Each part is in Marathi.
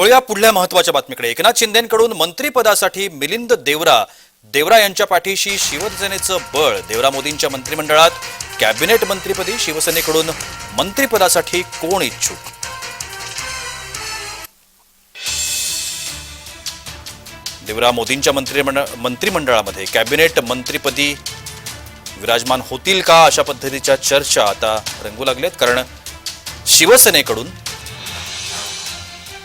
वळूया पुढल्या महत्त्वाच्या बातमीकडे. एकनाथ शिंदेकडून मंत्रीपदासाठी मिलिंद देवरा. देवरा यांच्या पाठीशी शिवसेनेचं बळ. देवरा मोदींच्या मंत्रिमंडळात कॅबिनेट मंत्रीपदी शिवसेनेकडून मंत्रिपदासाठी कोण इच्छुक? देवरा मोदींच्या मंत्रिमंडळ मंत्रिमंडळामध्ये कॅबिनेट मंत्रीपदी विराजमान होतील का अशा पद्धतीच्या चर्चा आता रंगू लागल्यात कारण शिवसेनेकडून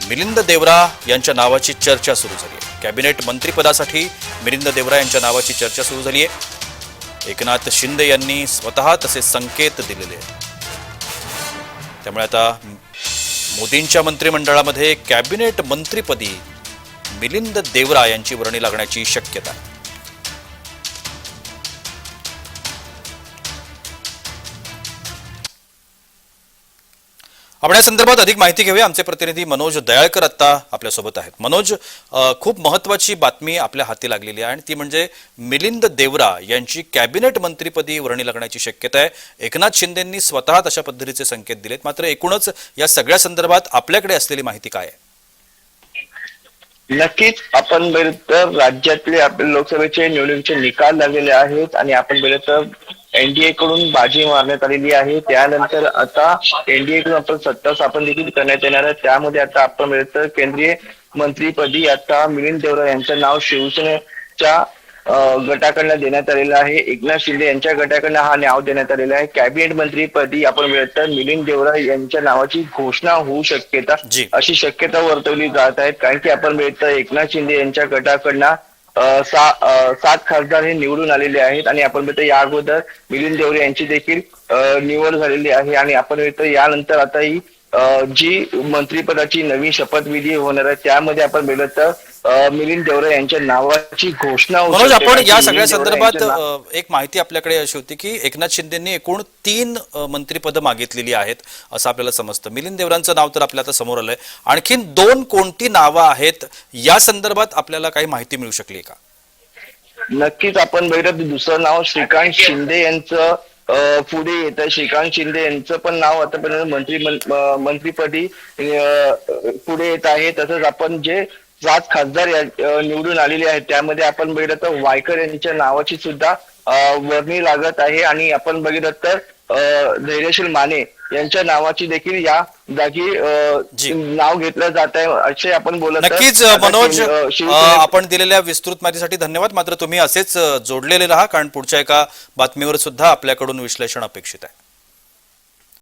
मिलिंद देवरा यांच्या नावाची चर्चा सुरू झाली आहे. कॅबिनेट मंत्रिपदासाठी मिलिंद देवरा यांच्या नावाची चर्चा सुरू झाली आहे. एकनाथ शिंदे यांनी स्वतः तसे संकेत दिलेले आहेत. त्यामुळे आता मोदींच्या मंत्रिमंडळामध्ये कॅबिनेट मंत्रिपदी मिलिंद देवरा यांची वर्णी लागण्याची शक्यता आपण या संदर्भात अधिक माहिती घेऊया. आमचे प्रतिनिधी मनोज दयाळकर आता आपल्यासोबत आहेत. मनोज खूप महत्वाची बातमी आपल्या हाती लागलेली आहे आणि ती म्हणजे मिलिंद देवरा यांची कॅबिनेट मंत्रीपदी वर्णी लागण्याची शक्यता आहे. एकनाथ शिंदेंनी स्वतः अशा पद्धतीचे संकेत दिलेत. मात्र एकूणच या सगळ्या संदर्भात आपल्याकडे असलेली माहिती काय आहे? नक्कीच आपण बघितलं तर राज्यातले आपले लोकसभेचे निवडणुकीचे निकाल लागलेले आहेत आणि आपण बघितलं तर एनडीए कडून बाजी मारण्यात आलेली आहे. त्यानंतर आता एनडीए कडून आपण सत्ता स्थापन देखील करण्यात येणार आहे. त्यामध्ये आता आपण तर केंद्रीय मंत्रीपदी आता मिलिंद देवरा यांचं नाव शिवसेनेच्या गटाकडनं देण्यात आलेलं आहे. एकनाथ शिंदे यांच्या गटाकडनं हा नाव देण्यात आलेला आहे. कॅबिनेट मंत्रीपदी आपण तर मिलिंद देवरा यांच्या नावाची घोषणा होऊ शक्यता. अशी शक्यता वर्तवली जात आहेत कारण की आपण बघितलं एकनाथ शिंदे यांच्या गटाकडनं सात खासदार हे निवडून आलेले आहेत आणि आपण मित्र या अगोदर मिलिंद देवरे यांची देखील निवड झालेली आहे आणि आपण मित्र यानंतर आता ही जी मंत्रिपदाची नवीन शपथविधी होणार आहे त्यामध्ये आपण मिळत तर मिलिंद देवरे यांच्या नावाची घोषणा मनोज. आपण या सगळ्या संदर्भात एक माहिती आपल्याकडे अशी होती की एकनाथ शिंदेंनी एकूण तीन मंत्रिपदं मागितलेली आहेत असं आपल्याला समजतं. मिलिंद देवरांचं नाव तर आपल्या आता समोर आलंय. आणखीन दोन कोणती नावं आहेत या संदर्भात आपल्याला काही माहिती मिळू शकली का? नक्कीच आपण बघितलं दुसरं नाव श्रीकांत शिंदे यांचं पुढे येत. आहे श्रीकांत शिंदे यांचं पण नाव आतापर्यंत मंत्री मंत्रिपदी पुढे येत आहे. तसंच आपण जे सात खासदार निवडून आलेले आहेत त्यामध्ये आपण बघितलं तर वायकर यांच्या नावाची सुद्धा वर्णी लागत आहे आणि आपण बघितलं तर धैर्यशील माने यांच्या नावाची देखील या जागी. नाव घेतलं जात आहे असे आपण बोलत. नक्कीच मनोज आपण दिलेल्या विस्तृत माहितीसाठी धन्यवाद मात्र तुम्ही असेच जोडलेले राहा कारण पुढच्या एका बातमीवर सुद्धा आपल्याकडून विश्लेषण अपेक्षित आहे